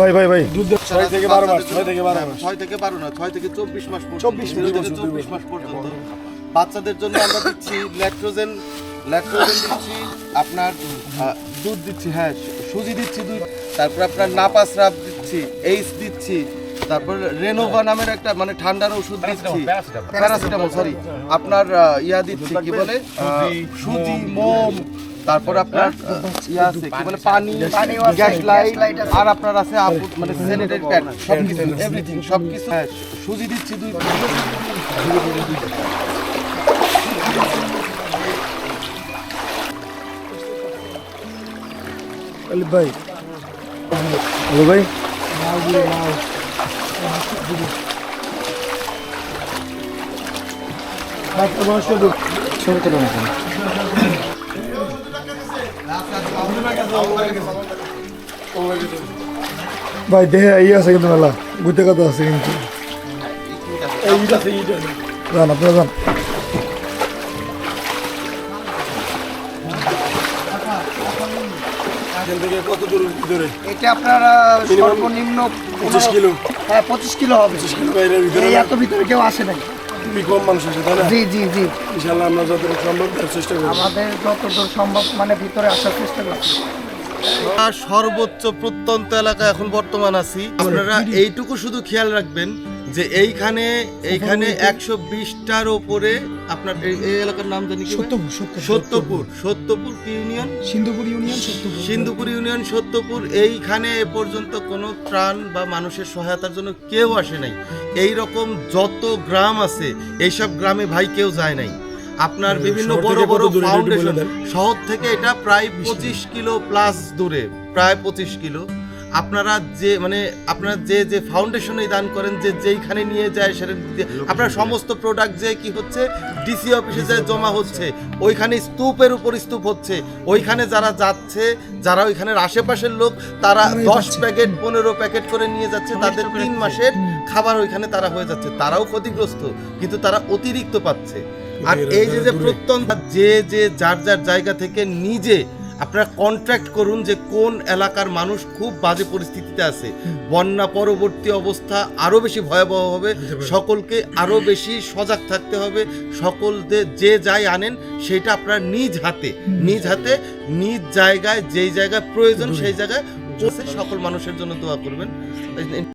ভাই ভাই ভাই। ছয় থেকে বারো মাস ছয় থেকে বারো মাস। ছয় থেকে বারো না ছয় থেকে চব্বিশ মাস চব্বিশ চব্বিশ মাস পর্যন্ত। বাচ্চাদের জন্য আমরা দিচ্ছি ল্যাকটোজেন ল্যাকটোজেন দিচ্ছি আপনার দুধ দিচ্ছি হ্যাঁ সুজি দিচ্ছি দুধ তারপর আপনার নাপাস রাব দিচ্ছি এইস দিচ্ছি তারপর রেনোভা নামের একটা মানে ঠান্ডার ওষুধ দিচ্ছি। প্যারাসিটামল। সরি আপনার ইয়া দিচ্ছি কি বলে? সুজি মোম। তারপর আপনার ইয়া আছে কি বলে পানি গ্যাস লাইট আর আপনার আছে আপু মানে স্যানিটারি প্যাড সব কিছু এভরিথিং সব কিছু। হ্যাঁ, সুজি দিচ্ছি দুই আলিফ ভাই। হ্যালো ভাই। ভাই দেহে ইয়ে আছে কিন্তু মেলা। গুতে কথা আছে কিন্তু। যান আপনারা যান। কত দূর ভিতরে এটা আপনারা সর্বনিম্ন পঁচিশ কিলো। হ্যাঁ পঁচিশ কিলো হবে। ভিতরে এই এত ভিতরে কেউ আসে নাই। খুবই কম মানুষ আছে তাই না? জি জি জি। ইনশাল্লাহ আমরা যতটুকু সম্ভব চেষ্টা করব। আমাদের যতদূর সম্ভব মানে ভিতরে আসার চেষ্টা করছি। সর্বোচ্চ প্রত্যন্ত এলাকা এখন বর্তমান আছি। আপনারা এইটুকু শুধু খেয়াল রাখবেন যে এইখানে এইখানে একশো বিশটার ওপরে আপনার এই এলাকার নাম জানি কি সত্যপুর সত্যপুর কি union? Sindhupur union Satyapur. Sindhupur union Satyapur এইখানে এ পর্যন্ত কোনো ত্রাণ বা মানুষের সহায়তার জন্য কেউ আসে নাই। এই রকম যত গ্রাম আছে এইসব গ্রামে ভাই কেউ যায় নাই। আপনার বিভিন্ন বড় বড় ফাউন্ডেশন শহর থেকে এটা প্রায় পঁচিশ কিলো। প্লাস দূরে প্রায় পঁচিশ কিলো। আপনারা যে মানে আপনারা যে যে ফাউন্ডেশনে দান করেন যে যেইখানে নিয়ে যায় সেটা আপনার সমস্ত প্রোডাক্ট যে কি হচ্ছে ডিসি অফিসে যে জমা হচ্ছে ওইখানে স্তূপের উপর স্তূপ হচ্ছে ওইখানে যারা যাচ্ছে যারা ওইখানের আশেপাশের লোক তারা দশ প্যাকেট পনেরো প্যাকেট করে নিয়ে যাচ্ছে তাদের তিন মাসের খাবার ওইখানে তারা হয়ে যাচ্ছে তারাও ক্ষতিগ্রস্ত কিন্তু তারা অতিরিক্ত পাচ্ছে। আর এই যে যে প্রত্যন্ত যে যে যার যার জায়গা থেকে নিজে আপনারা কন্ট্রাক্ট করুন যে কোন এলাকার মানুষ খুব বাজে পরিস্থিতিতে আছে। বন্যা পরবর্তী অবস্থা আরও বেশি ভয়াবহ হবে সকলকে আরও বেশি সজাগ থাকতে হবে সকলদের যে যাই আনেন সেটা আপনারা নিজ হাতে নিজ হাতে নিজ জায়গায় যেই জায়গায় প্রয়োজন সেই জায়গায় সকল মানুষের জন্য দোয়া করবেন।